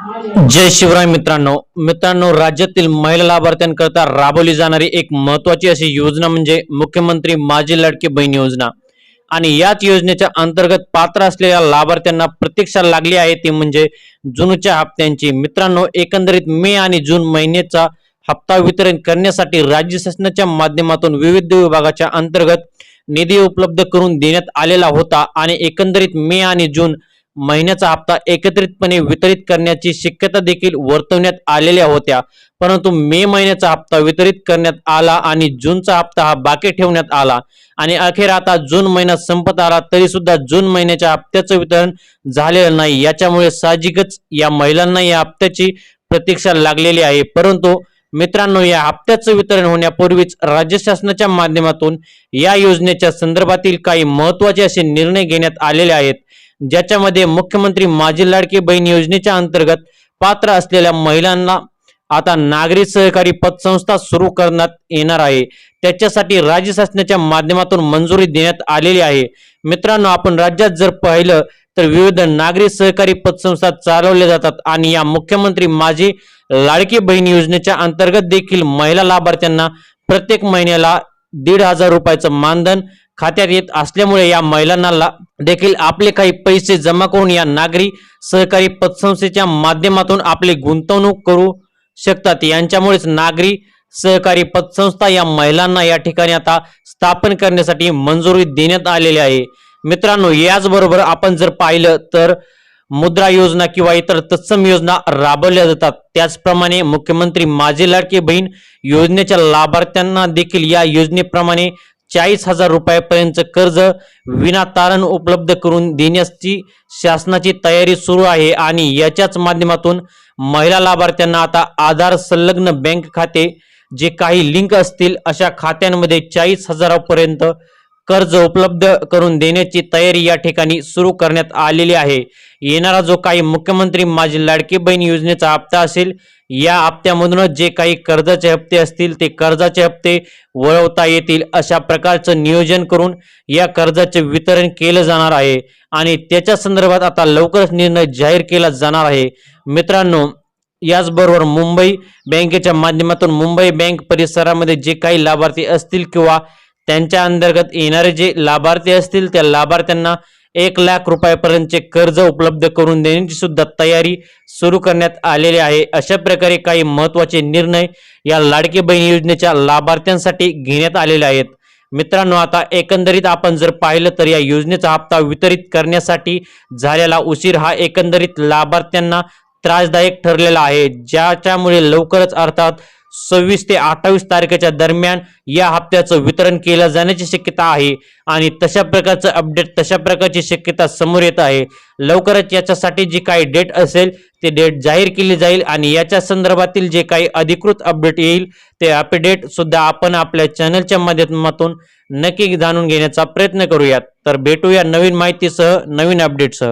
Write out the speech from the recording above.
जय शिवराय मित्रांनो. मित्रांनो राज्यातील महिला लाभार्थ्यांकरता राबवली जाणारी एक महत्वाची अशी योजना म्हणजे मुख्यमंत्री माझी लाडकी बहीण योजना. आणि याच योजनेच्या अंतर्गत पात्र असलेल्या लाभार्थ्यांना प्रतीक्षा लागली आहे ती म्हणजे जूनच्या हप्त्यांची. मित्रांनो एकंदरीत मे आणि जून महिन्याचा हप्ता वितरण करण्यासाठी राज्य शासनाच्या माध्यमातून विविध विभागाच्या अंतर्गत निधी उपलब्ध करून देण्यात आलेला होता. आणि एकंदरीत मे आणि जून महिन्याचा हप्ता एकत्रितपणे वितरित करण्याची शक्यता देखील वर्तवण्यात आलेल्या होत्या. परंतु मे महिन्याचा हप्ता वितरित करण्यात आला आणि जूनचा हप्ता हा बाकी ठेवण्यात आला. आणि अखेर आता जून महिना संपत आला तरी सुद्धा जून महिन्याच्या हप्त्याचं वितरण झालेलं नाही. याच्यामुळे साहजिकच या महिलांना या हप्त्याची प्रतीक्षा लागलेली आहे. परंतु मित्रांनो या हप्त्याचं वितरण होण्यापूर्वीच राज्य शासनाच्या माध्यमातून या योजनेच्या संदर्भातील काही महत्त्वाचे असे निर्णय घेण्यात आलेले आहेत. ज्याच्यामध्ये मुख्यमंत्री माझी लाडकी बहीण योजनेच्या अंतर्गत पात्र असलेल्या महिलांना आता नागरी सहकारी पतसंस्था सुरू करण्यात येणार आहे. त्याच्यासाठी राज्य शासनाच्या माध्यमातून मंजुरी देण्यात आलेली आहे. मित्रांनो आपण राज्यात जर पाहिलं तर विविध नागरी सहकारी पतसंस्था चालवल्या जातात आणि या मुख्यमंत्री माझी लाडकी बहीण योजनेच्या अंतर्गत देखील महिला लाभार्थ्यांना प्रत्येक महिन्याला दीड हजार रुपयाचं मानधन खात्यात येत असल्यामुळे या महिलांना ला- देखील आपले काही पैसे जमा करून या नागरी सहकारी पतसंस्थेच्या माध्यमातून आपली गुंतवणूक करू शकतात. यांच्यामुळेच नागरी सहकारी पतसंस्था या महिलांना या ठिकाणी आता स्थापन करण्यासाठी मंजुरी देण्यात आलेली आहे. मित्रांनो याचबरोबर आपण जर पाहिलं तर मुद्रा योजना किंवा इतर तत्सम योजना राबवल्या जातात. त्याचप्रमाणे मुख्यमंत्री माझे लाडकी बहीण योजनेच्या लाभार्थ्यांना देखील या योजनेप्रमाणे चाळीस हजार रुपयापर्यंत कर्ज विना तारण उपलब्ध करून देण्याची शासनाची तयारी सुरू आहे आणि याच्याच माध्यमातून महिला लाभार्थ्यांना आता आधार संलग्न बँक खाते जे काही लिंक असतील अशा खात्यांमध्ये चाळीस हजारापर्यंत कर्ज उपलब्ध करून देण्याची तयारी या ठिकाणी सुरू करण्यात आलेली आहे. येणारा जो काही मुख्यमंत्री माझी लाडकी बहीण योजनेचा हप्ता असेल या हप्त्यामधूनच जे काही कर्जाचे हप्ते असतील ते कर्जाचे हप्ते वळवता येतील अशा प्रकारचं नियोजन करून या कर्जाचे वितरण केलं जाणार आहे आणि त्याच्या संदर्भात आता लवकरच निर्णय जाहीर केला जाणार आहे. मित्रांनो याचबरोबर मुंबई बँकेच्या माध्यमातून मुंबई बँक परिसरामध्ये जे काही लाभार्थी असतील किंवा त्यांच्या अंतर्गत येणारे जे लाभार्थी असतील त्या लाभार्थ्यांना एक लाख रुपयापर्यंतचे कर्ज उपलब्ध करून देण्याची सुद्धा तयारी सुरू करण्यात आलेली आहे. अशा प्रकारे काही महत्त्वाचे निर्णय या लाडकी बहीण योजनेच्या लाभार्थ्यांसाठी घेण्यात आलेले आहेत. मित्रांनो आता एकंदरीत आपण जर पाहिलं तर या योजनेचा हप्ता वितरित करण्यासाठी झालेला उशीर हा एकंदरीत लाभार्थ्यांना त्रासदायक ठरलेला आहे. ज्याच्यामुळे लवकरच अर्थात सव्वीस ते अठ्ठावीस तारखेच्या दरम्यान या हप्त्याचं वितरण केलं जाण्याची शक्यता आहे आणि तशा प्रकारचं अपडेट तशा प्रकारची शक्यता समोर येत आहे. लवकरच याच्यासाठी जी काही डेट असेल ते डेट जाहीर केली जाईल आणि याच्या संदर्भातील जे काही अधिकृत अपडेट येईल ते अपडेट सुद्धा आपण आपल्या चॅनलच्या माध्यमातून नक्की जाणून घेण्याचा प्रयत्न करूयात. तर भेटूया नवीन माहितीसह नवीन अपडेटसह